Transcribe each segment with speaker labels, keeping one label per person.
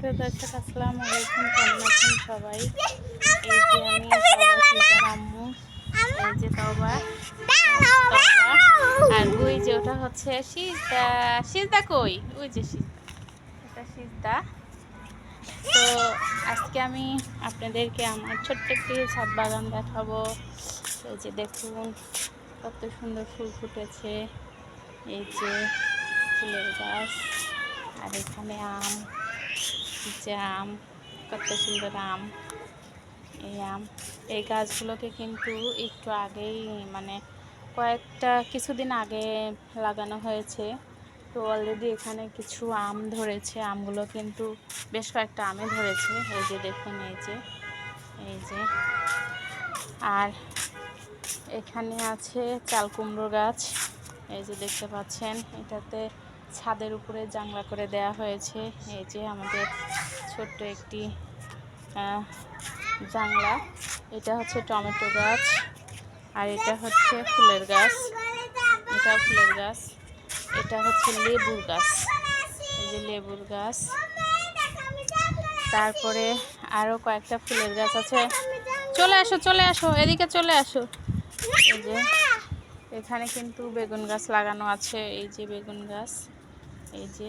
Speaker 1: প্রিয় দর্শক আসসালামু আলাইকুম। কেমন আছেন সবাই? এই যে আমি সিজার আম্মু এই যে তওবা। আর ওই যে ওটা হচ্ছে সিজদা। সিজদা কই? ওই যে সিজদা। এটা সিজদা। তো আজকে আমি আপনাদেরকে আমার ছোট্ট একটি ছাদ বাগান দেখাবো। এই যে দেখুন কত সুন্দর ফুল ফুটেছে। এই যে ফুলের গাছ আর এখানে আম। যে আম, কত সুন্দর আম। এই আম, এই গাছগুলোকে কিন্তু একটু আগেই মানে কয়েকটা কিছুদিন আগে লাগানো হয়েছে। তো অলরেডি এখানে কিছু আম ধরেছে, আমগুলো কিন্তু বেশ কয়েকটা আমে ধরেছে। এই যে দেখুন, এই যে এই যে। আর এখানে আছে চাল কুমড়ো গাছ। এই যে দেখতে পাচ্ছেন, এটাতে ছাদের উপরে জাংলা করে দেয়া হয়েছে। এই যে আমাদের ছোট্ট একটি জাংলা এটা হচ্ছে টমেটো গাছ আর এটা হচ্ছে ফুলের গাছ। এটা ফুলের গাছ। এটা হচ্ছে লেবুর গাছ। এই যে লেবুর গাছ। তারপরে আরও কয়েকটা ফুলের গাছ আছে। চলে আসো চলে আসো, এদিকে চলে আসো। এই যে এখানে কিন্তু বেগুন গাছ লাগানো আছে। এই যে বেগুন গাছ। এই যে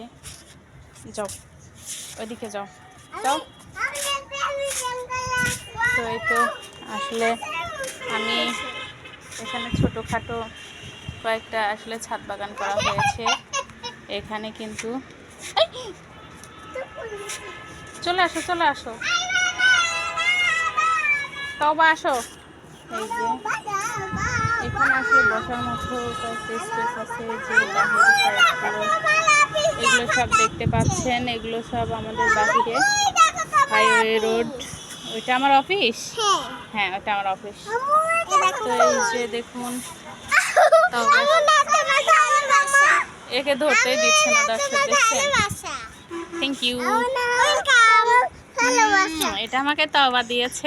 Speaker 1: যাও ওইদিকে যাও। যাও। তো এই তো আসলে আমি এখানে ছোটোখাটো কয়েকটা আসলে ছাদ বাগান করা হয়েছে। এখানে কিন্তু চলে আসো চলে আসো। তবে আসো। এই যে এখানে আসলে বসার মতো কয়েকটা স্পেস আছে যে এগুলো সব দেখতে পাচ্ছেন এগুলো সব আমাদের বাহিরে। হাইওয়ে রোড ওইটা আমার অফিস হ্যাঁ ওটা আমার অফিস তো এই যে দেখুন একে ধরতেই দিচ্ছে না দর্শক দেখছেন? থ্যাংক ইউ এটা আমাকে তবা দিয়েছে।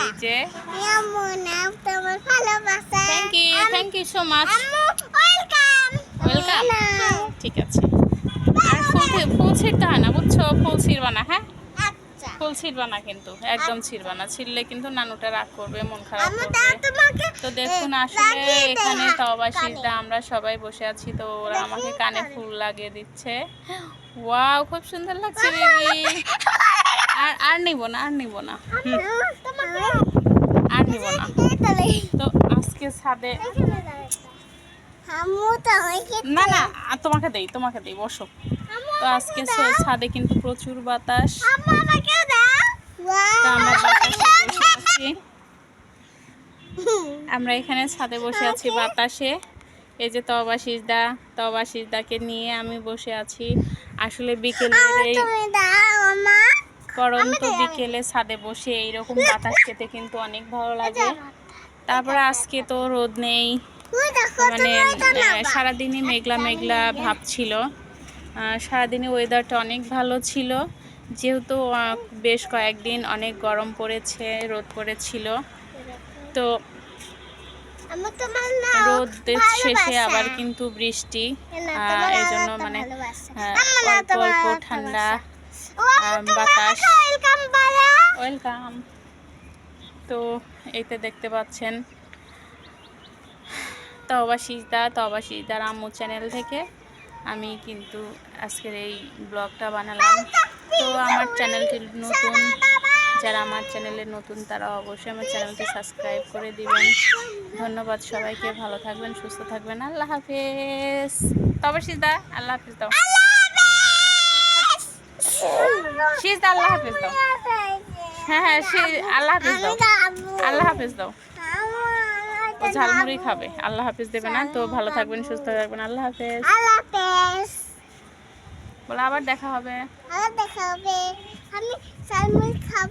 Speaker 1: এই যে। Thank you thank you so much welcome ঠিক আছে। আর ফুল ফুল ছিঁড়তে হয় না বুঝছ? ফুল ছিঁড়বা না হ্যাঁ? ফুল ছিঁড়বা না কিন্তু একদম ছিঁড়বা না। ছিঁড়লে কিন্তু নানুটা রাগ করবে মন খারাপ করবে। তো দেখুন আসলে এখানে তবাসিটা আমরা সবাই বসে আছি তো ওরা আমাকে কানে ফুল লাগিয়ে দিচ্ছে। ওয়াও খুব সুন্দর লাগছে বেবি। আর আর নিব না আর নিব না। আর নিব না। তো আজকে ছাদে না না তোমাকে দেই তোমাকে দেই বসো। তো আজকে ছাদে কিন্তু প্রচুর বাতাস। আমরা এখানে ছাদে বসে আছি বাতাসে। এই যে তবা সিজদা। তবা সিজদাকে নিয়ে আমি বসে আছি। আসলে বিকেলের এই পরন্ত বিকেলে ছাদে বসে এইরকম বাতাস খেতে কিন্তু অনেক ভালো লাগে। তারপরে আজকে তো রোদ নেই। মানে সারাদিনই মেঘলা মেঘলা ভাব ছিল। সারাদিনই ওয়েদারটা অনেক ভালো ছিল। যেহেতু বেশ কয়েকদিন অনেক গরম পড়েছে রোদ পড়েছিল। তো রোদের শেষে আবার কিন্তু বৃষ্টি। এই জন্য মানে অল্প অল্প ঠান্ডা বাতাস। ওয়েলকাম তো এইতে দেখতে পাচ্ছেন। তবা সিজদা তবা সিজদার আম্মু চ্যানেল থেকে আমি কিন্তু আজকের এই ব্লগটা বানালাম। তো আমার চ্যানেলটি নতুন, যারা আমার চ্যানেলে নতুন তারা অবশ্যই আমার চ্যানেলটি সাবস্ক্রাইব করে দিবেন। ধন্যবাদ সবাইকে, ভালো থাকবেন, সুস্থ থাকবেন। আল্লাহ হাফেজ। তবে সিজদা আল্লাহ হাফেজ দাও সিজদা, আল্লাহ হাফেজ দাও হ্যাঁ হ্যাঁ আল্লাহ হাফেজ দাও আল্লাহ হাফেজ দাও ও ঝালমুড়ি খাবে। আল্লাহ হাফেজ দেবে না তো ভালো থাকবেন সুস্থ থাকবেন। আল্লাহ হাফেজ। বলে আবার দেখা হবে। আবার দেখা হবে।
Speaker 2: আমি ঝালমুড়ি খাব।